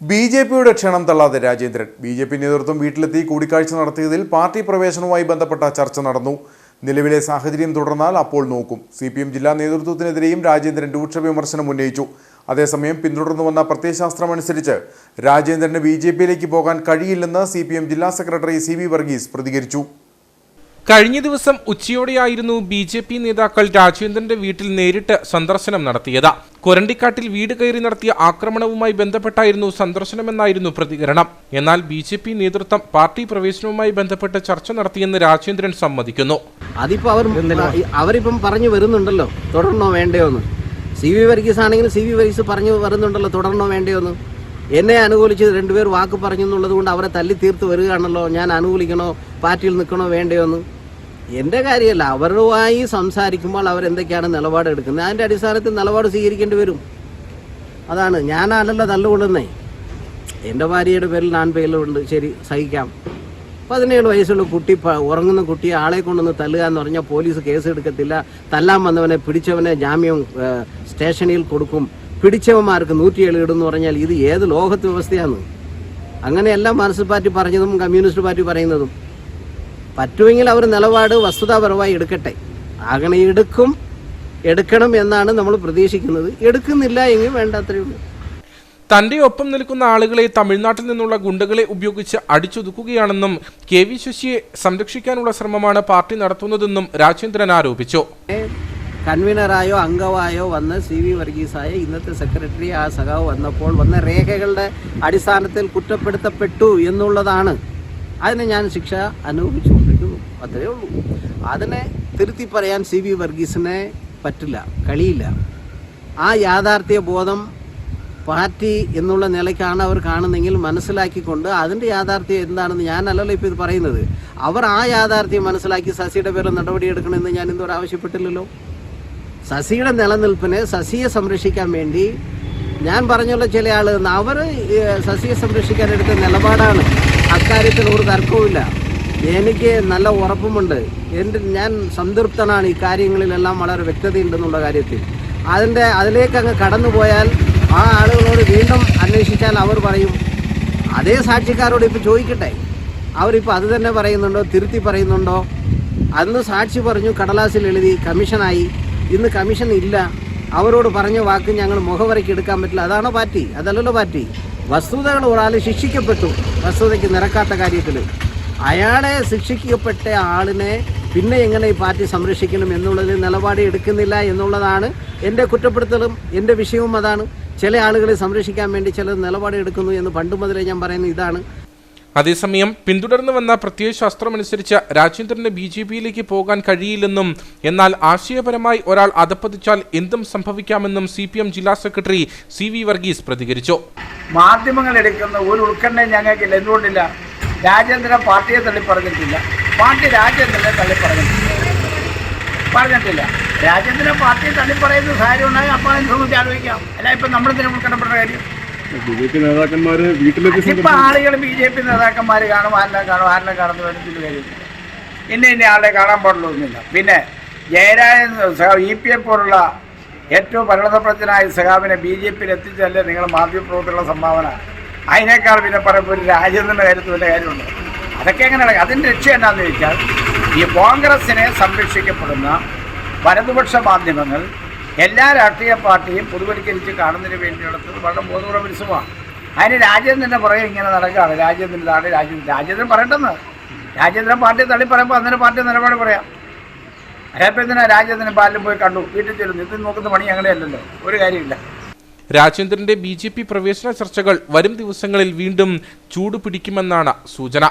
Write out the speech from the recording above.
B J പിയുടെ ക്ഷണം തള്ളാതെ രാജേന്ദ്രൻ. ബി ജെ പി നേതൃത്വം വീട്ടിലെത്തി കൂടിക്കാഴ്ച നടത്തിയതിൽ പാർട്ടി പ്രവേശനവുമായി ബന്ധപ്പെട്ട ചർച്ച നടന്നു. നിലവിലെ സാഹചര്യം തുടർന്നാൽ അപ്പോൾ നോക്കും. സി പി എം ജില്ലാ നേതൃത്വത്തിനെതിരെയും രാജേന്ദ്രൻ രൂക്ഷ വിമർശനം ഉന്നയിച്ചു. അതേസമയം പിന്തുടർന്നു വന്ന പ്രത്യയശാസ്ത്രമനുസരിച്ച് രാജേന്ദ്രന് ബി ജെ പിയിലേക്ക് പോകാൻ കഴിയില്ലെന്ന് സി പി എം ജില്ലാ സെക്രട്ടറി സി വി വർഗീസ് പ്രതികരിച്ചു. കഴിഞ്ഞ ദിവസം ഉച്ചയോടെയായിരുന്നു ബി ജെ പി നേതാക്കൾ രാജേന്ദ്രന്റെ വീട്ടിൽ നേരിട്ട് സന്ദർശനം നടത്തിയത്. കൊരണ്ടിക്കാട്ടിൽ വീട് കയറി നടത്തിയ ആക്രമണവുമായി ബന്ധപ്പെട്ടായിരുന്നു സന്ദർശനമെന്നായിരുന്നു പ്രതികരണം. എന്നാൽ ബി ജെ പി നേതൃത്വം പാർട്ടി പ്രവേശനവുമായി ബന്ധപ്പെട്ട് ചർച്ച നടത്തിയെന്ന് രാജേന്ദ്രൻ സമ്മതിക്കുന്നു. അതിപ്പോ അവർ അവരിപ്പം പറഞ്ഞു വരുന്നുണ്ടല്ലോ തുടരണോ വേണ്ടയോന്ന് സി വി വർഗീസ് ആണെങ്കിലും സി വി വർഗീസ് പറഞ്ഞു വരുന്നുണ്ടല്ലോ തുടരണോ വേണ്ടയോന്ന് എന്നെ. അനുകൂലിച്ച് രണ്ടുപേർ വാക്ക് പറഞ്ഞു എന്നുള്ളത് കൊണ്ട് അവരെ തല്ലി തീർത്ത് വരികയാണല്ലോ ഞാൻ അനുകൂലിക്കണോ പാർട്ടിയിൽ നിൽക്കണോ വേണ്ടയോ എന്ന്. എന്റെ കാര്യമല്ല അവരുമായി സംസാരിക്കുമ്പോൾ അവരെന്തൊക്കെയാണ് നിലപാട് എടുക്കുന്നത് അതിന്റെ അടിസ്ഥാനത്തിൽ നിലപാട് സ്വീകരിക്കേണ്ടി വരും. അതാണ്. ഞാനല്ലല്ലോ തല്ലുകൊള്ളുന്നേ. എന്റെ ഭാര്യയുടെ പേരിൽ ഞാൻ പേരിലുണ്ട്. ശരി സഹിക്കാം. പതിനേഴ് വയസ്സുള്ള കുട്ടി ഉറങ്ങുന്ന കുട്ടിയെ ആളെ കൊണ്ടുവന്ന് തല്ലുക എന്ന് പറഞ്ഞാൽ പോലീസ് കേസ് എടുക്കത്തില്ല തല്ലാൻ വന്നവനെ പിടിച്ചവനെ ജാമ്യം സ്റ്റേഷനിൽ കൊടുക്കും. പിടിച്ചവന്മാർക്ക് നൂറ്റിയേഴ് എന്ന് പറഞ്ഞാൽ ഇത് ഏത് ലോകത്ത് വ്യവസ്ഥയാണ്? അങ്ങനെയല്ല മാർക്സിസ്റ്റ് പാർട്ടി പറഞ്ഞതും കമ്മ്യൂണിസ്റ്റ് പാർട്ടി പറയുന്നതും. പറ്റുമെങ്കിൽ അവർ നിലപാട് വസ്തുതാപരമായി എടുക്കട്ടെ. അങ്ങനെ എടുക്കും എടുക്കണം എന്നാണ് നമ്മൾ പ്രതീക്ഷിക്കുന്നത്. എടുക്കുന്നില്ല എങ്കിൽ വേണ്ടത്രയേ ഉള്ളൂ. തന്റെ ഒപ്പം നിൽക്കുന്ന ആളുകളെ തമിഴ്നാട്ടിൽ നിന്നുള്ള ഗുണ്ടകളെ ഉപയോഗിച്ച് അടിച്ചൊതുക്കുകയാണെന്നും കെ വി ശശിയെ സംരക്ഷിക്കാനുള്ള ശ്രമമാണ് പാർട്ടി നടത്തുന്നതെന്നും രാജേന്ദ്രൻ ആരോപിച്ചു. കൺവീനറായോ അംഗമായോ വന്ന് സി വി വർഗീസായ ഇന്നത്തെ സെക്രട്ടറി ആ സഖാവ് വന്നപ്പോൾ വന്ന രേഖകളുടെ അടിസ്ഥാനത്തിൽ കുറ്റപ്പെടുത്തപ്പെട്ടു എന്നുള്ളതാണ് അതിന് ഞാൻ ശിക്ഷ അനുഭവിച്ചുകൊണ്ടിരിക്കുന്നു. അത്രയേ ഉള്ളൂ. അതിനെ തിരുത്തി പറയാൻ സി വി വർഗീസിനെ പറ്റില്ല കഴിയില്ല ആ യാഥാർത്ഥ്യ ബോധം പാർട്ടി എന്നുള്ള നിലയ്ക്കാണ് അവർ കാണുന്നെങ്കിൽ മനസ്സിലാക്കിക്കൊണ്ട് അതിന്റെ യാഥാർത്ഥ്യം എന്താണെന്ന് ഞാനല്ലല്ലോ ഇപ്പോൾ ഇത് പറയുന്നത്. അവർ ആ യാഥാർത്ഥ്യം മനസ്സിലാക്കി ശശിയുടെ പേരിൽ നടപടിയെടുക്കണമെന്ന് ഞാൻ ഇതുവരെ ആവശ്യപ്പെട്ടില്ലല്ലോ. ശശിയുടെ നിലനിൽപ്പിനെ ശശിയെ സംരക്ഷിക്കാൻ വേണ്ടി ഞാൻ പറഞ്ഞുള്ള ചില ആൾ അവർ ശശിയെ സംരക്ഷിക്കാൻ എടുത്ത നിലപാടാണ്. അക്കാര്യത്തിൽ ഒരു തർക്കവുമില്ല. എനിക്ക് നല്ല ഉറപ്പുമുണ്ട്. എന്റെ ഞാൻ സംതൃപ്തനാണ് ഈ കാര്യങ്ങളിലെല്ലാം വളരെ വ്യക്തതയുണ്ടെന്നുള്ള കാര്യത്തിൽ. അതിന്റെ അതിലേക്ക് അങ്ങ് കടന്നു പോയാൽ ആ ആളുകളോട് വീണ്ടും അന്വേഷിച്ചാൽ അവർ പറയും അതേ സാക്ഷിക്കാരോട് ഇപ്പോൾ ചോദിക്കട്ടെ. അവരിപ്പോൾ അത് തന്നെ പറയുന്നുണ്ടോ തിരുത്തി പറയുന്നുണ്ടോ? അന്ന് സാക്ഷി പറഞ്ഞു കടലാസിൽ എഴുതി കമ്മീഷനായി. ഇന്ന് കമ്മീഷൻ ഇല്ല. അവരോട് പറഞ്ഞ വാക്ക് ഞങ്ങൾ മുഖവരയ്ക്ക് എടുക്കാൻ പറ്റില്ല. അതാണോ പാറ്റി അതല്ലല്ലോ പാർട്ടി. വസ്തുതകൾ ഒരാൾ ശിക്ഷിക്കപ്പെട്ടു. വസ്തുതയ്ക്ക് നിരക്കാത്ത കാര്യത്തിൽ അയാളെ ശിക്ഷിക്കപ്പെട്ട ആളിനെ പിന്നെ എങ്ങനെ ഈ പാർട്ടി സംരക്ഷിക്കണം എന്നുള്ളതിൽ നിലപാട് എടുക്കുന്നില്ല എന്നുള്ളതാണ് എന്റെ കുറ്റപ്പെടുത്തലും എന്റെ വിഷയവും അതാണ്. ചില ആളുകളെ സംരക്ഷിക്കാൻ വേണ്ടി ചിലർ നിലപാട് എടുക്കുന്നു എന്ന് പണ്ട് മുതലേ ഞാൻ പറയുന്നത് ഇതാണ്. അതേസമയം പിന്തുടർന്നു വന്ന പ്രത്യയശാസ്ത്രമനുസരിച്ച് രാജേന്ദ്രന് ബി ജെ പിയിലേക്ക് പോകാൻ കഴിയില്ലെന്നും എന്നാൽ ആശയപരമായി ഒരാൾ അധപ്പതിച്ചാൽ എന്തും സംഭവിക്കാമെന്നും സി പി എം ജില്ലാ സെക്രട്ടറി സി വി വർഗീസ് പ്രതികരിച്ചു. മാധ്യമങ്ങൾ എടുക്കുന്ന ഒരു ഉത്കണ്ഠയും ഞങ്ങൾക്കില്ല എന്തുകൊണ്ടില്ല? രാജേന്ദ്രൻ പാർട്ടിയെ തള്ളി പറഞ്ഞിട്ടില്ല പാർട്ടി രാജേന്ദ്രനെ തള്ളി പറഞ്ഞിട്ടില്ല. രാജേന്ദ്രൻ പാർട്ടിയെ തള്ളിപ്പറയുന്ന സാഹചര്യം ഉണ്ടായി അപ്പോൾ അതിനെ സംബന്ധിച്ച് ആലോചിക്കാം. അല്ല ഇപ്പം നമ്മളെന്തിനും ഉൾക്കടപ്പെട്ട കാര്യം? ബി ജെ പി നേതാക്കന്മാര് വീട്ടിലെത്തി ഇപ്പൊ ആളുകൾ ബി ജെ പി നേതാക്കന്മാർ കാണും ആരെല്ലാം കാണും ആരെല്ലാം കാണുന്ന വരുന്നതിൽ കാര്യമില്ല ഇന്ന ഇന്ന ആളെ കാണാൻ പാടുള്ളൊന്നുമില്ല പിന്നെ ജയരാജൻ ഇ പി എഫ് പോലുള്ള ഏറ്റവും പരിണതപ്രജ്ഞനായ സഖാവിനെ ബി ജെ പിയിൽ എത്തിച്ചല്ലേ നിങ്ങൾ മാധ്യമപ്രവർത്തനമുള്ള സംഭാവന? അതിനേക്കാൾ പിന്നെ പറയുമ്പോൾ ഒരു രാജ്യത്തിന്റെ കാര്യത്തിൽ വല്ല കാര്യമുണ്ട്? അതൊക്കെ എങ്ങനെ നടക്കും? അതിന്റെ ലക്ഷ്യം എന്താണെന്ന് ചോദിച്ചാൽ ഈ കോൺഗ്രസിനെ സംരക്ഷിക്കപ്പെടുന്ന വലതുപക്ഷ മാധ്യമങ്ങൾ എല്ലാ രാഷ്ട്രീയ പാർട്ടിയും പൊതുവൽക്കരിച്ച് കാണുന്നതിന് വേണ്ടി നടത്തുന്നത് വളരെ ബോധപൂർവ പരിശ്രമമാണ് അതിന് രാജേന്ദ്രന്റെ പുറകെ ഇങ്ങനെ നടക്കുകയാണ്. രാജേന്ദ്രൻ ഇതാണ് രാജേന്ദ്രൻ രാജേന്ദ്രൻ പറയട്ടെന്ന്. രാജേന്ദ്രൻ പാർട്ടി തള്ളി പറയുമ്പോൾ അന്നേരം പാർട്ടി നിലപാട് പറയാം. അയാൾപ്പം എന്തിനാ രാജേന്ദ്രൻ പാലിലും പോയി കണ്ടു. വീട്ടിൽ ചെല്ലുന്നു ഇത് നോക്കുന്ന പണി ഞങ്ങളെയല്ലല്ലോ ഒരു കാര്യമില്ല. രാജേന്ദ്രന്റെ ബി ജെ പി പ്രവേശന ചർച്ചകൾ വരും ദിവസങ്ങളിൽ വീണ്ടും ചൂടുപിടിക്കുമെന്നാണ് സൂചന.